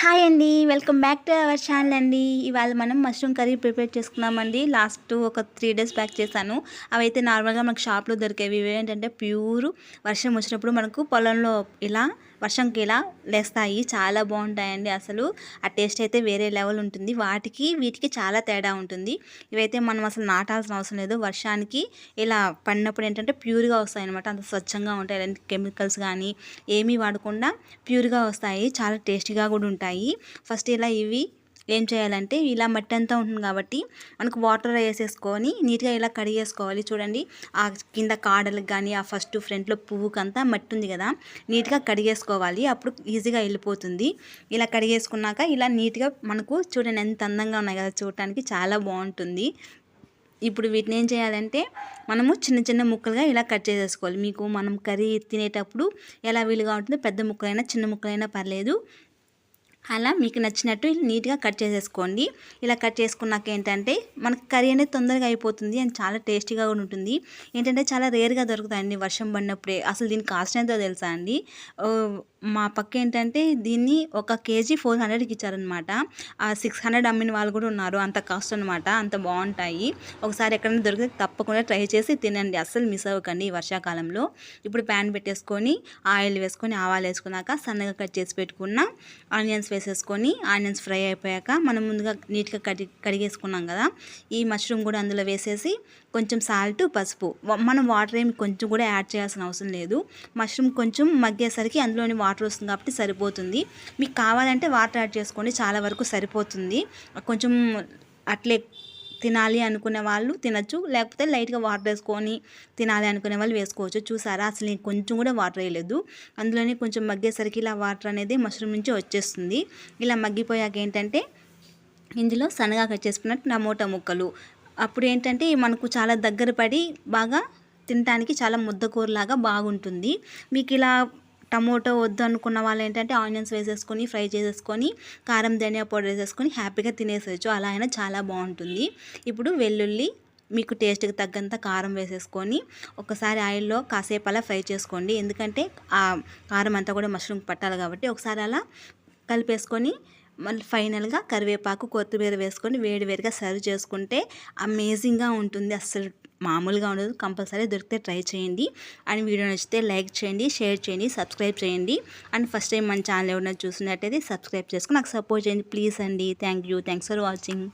Hi అండి welcome back to our channel అండి. ఇవాళ మనం మష్రూమ్ కర్రీ ప్రిపేర్ చేసుకున్నామండి లాస్ట్ ఒక త్రీ డేస్ బ్యాక్ చేశాను. అవి అయితే నార్మల్గా మనకు షాప్లో దొరికేవి ఇవి. ఏంటంటే ప్యూర్ వర్షం వచ్చినప్పుడు మనకు పొలంలో ఇలా వర్షంకి ఇలా లేస్తాయి. చాలా బాగుంటాయండి అసలు. ఆ టేస్ట్ అయితే వేరే లెవెల్ ఉంటుంది. వాటికి వీటికి చాలా తేడా ఉంటుంది. ఇవైతే మనం అసలు నాటాల్సిన అవసరం లేదు. వర్షానికి ఇలా పడినప్పుడు ఏంటంటే ప్యూర్గా వస్తాయి అనమాట అంత స్వచ్ఛంగా ఉంటాయి. అలాంటి కెమికల్స్ కానీ ఏమీ వాడకుండా ప్యూర్గా వస్తాయి. చాలా టేస్టీగా కూడా ఉంటాయి. ఫస్ట్ ఇలా ఇవి ఏం చేయాలంటే ఇలా మట్టి అంతా ఉంటుంది కాబట్టి మనకు వాటర్ వేసేసుకొని నీట్గా ఇలా కడిగేసుకోవాలి చూడండి ఆ కింద కాడలకు కానీ ఆ ఫస్ట్ ఫ్రంట్లో పువ్వుకంతా మట్టి ఉంది కదా నీట్గా కడిగేసుకోవాలి అప్పుడు ఈజీగా వెళ్ళిపోతుంది. ఇలా కడిగేసుకున్నాక ఇలా నీట్గా మనకు చూడండి ఎంత అందంగా ఉన్నాయి కదా చూడటానికి చాలా బాగుంటుంది. ఇప్పుడు వీటిని ఏం చేయాలంటే మనము చిన్న చిన్న ముక్కలుగా ఇలా కట్ చేసేసుకోవాలి. మీకు మనం కర్రీ తినేటప్పుడు ఎలా వీలుగా ఉంటుందో పెద్ద ముక్కలైనా చిన్న ముక్కలైనా పర్లేదు. అలా మీకు నచ్చినట్టు నీట్గా కట్ చేసేసుకోండి. ఇలా కట్ చేసుకున్నాక ఏంటంటే మనకు కర్రీ అనేది తొందరగా అయిపోతుంది అండ్ చాలా టేస్టీగా కూడా ఉంటుంది. ఏంటంటే చాలా రేర్గా దొరుకుతాయండి వర్షం పడినప్పుడే. అసలు దీని కాస్ట్ ఎంతో తెలుసా అండి? మా పక్క ఏంటంటే దీన్ని ఒక కేజీ ఫోర్ హండ్రెడ్కి ఇచ్చారనమాట ఆ సిక్స్ హండ్రెడ్ అమ్మిన వాళ్ళు కూడా ఉన్నారు. అంత కాస్ట్ అనమాట అంత బాగుంటాయి. ఒకసారి ఎక్కడైనా దొరికితే తప్పకుండా ట్రై చేసి తినండి. అస్సలు మిస్ అవ్వకండి ఈ వర్షాకాలంలో. ఇప్పుడు ప్యాన్ పెట్టేసుకొని ఆయిల్ వేసుకొని ఆవాలు వేసుకున్నాక సన్నగా కట్ చేసి పెట్టుకున్న ఆనియన్స్ వేసేసుకొని ఆనియన్స్ ఫ్రై అయిపోయాక మనం ముందుగా నీట్గా కడి కడిగేసుకున్నాం కదా ఈ మష్రూమ్ కూడా అందులో వేసేసి కొంచెం సాల్ట్ పసుపు. మనం వాటర్ ఏమి కొంచెం కూడా యాడ్ చేయాల్సిన అవసరం లేదు. మష్రూమ్ కొంచెం మగ్గేసరికి అందులోని వాటర్ వస్తుంది కాబట్టి సరిపోతుంది. మీకు కావాలంటే వాటర్ యాడ్ చేసుకోండి చాలా వరకు సరిపోతుంది. కొంచెం అట్లే తినాలి అనుకునే వాళ్ళు తినచ్చు. లేకపోతే లైట్గా వాటర్ వేసుకొని తినాలి అనుకునే వాళ్ళు వేసుకోవచ్చు. చూసారా? అసలు నేను కొంచెం కూడా వాటర్ వేయలేదు. అందులోనే కొంచెం మగ్గేసరికి ఇలా వాటర్ అనేది మష్రూమ్ నుంచి వచ్చేస్తుంది. ఇలా మగ్గిపోయాక ఏంటంటే ఇందులో సన్నగా కట్ చేసుకున్నట్టు టమోటా ముక్కలు. అప్పుడు ఏంటంటే మనకు చాలా దగ్గర పడి బాగా తినడానికి చాలా ముద్దకూరలాగా బాగుంటుంది. మీకు ఇలా టమోటో వద్దు అనుకున్న వాళ్ళు ఏంటంటే ఆనియన్స్ వేసేసుకొని ఫ్రై చేసేసుకొని కారం ధనియా పౌడర్ వేసేసుకొని హ్యాపీగా తినేసేయచ్చు. అలా అయినా చాలా బాగుంటుంది. ఇప్పుడు వెల్లుల్లి మీకు టేస్ట్కి తగ్గంత కారం వేసేసుకొని ఒకసారి ఆయిల్లో కాసేపు అలా ఫ్రై చేసుకోండి. ఎందుకంటే ఆ కారం అంతా కూడా మష్రూమ్ పట్టాలి కాబట్టి ఒకసారి అలా కలిపేసుకొని మళ్ళీ ఫైనల్గా కరివేపాకు కొత్తిమీర వేసుకొని వేడివేడిగా సర్వ్ చేసుకుంటే అమేజింగ్గా ఉంటుంది. అస్సలు మామూలుగా ఉండదు. కంపల్సరీ దొరికితే ట్రై చేయండి. అండ్ వీడియో నచ్చితే లైక్ చేయండి షేర్ చేయండి సబ్స్క్రైబ్ చేయండి. అండ్ ఫస్ట్ టైం మన ఛానల్ ఎవరైనా చూసినట్టయితే సబ్స్క్రైబ్ చేసుకుని నాకు సపోర్ట్ చేయండి. ప్లీజ్ అండి. Thank you. Thanks for watching.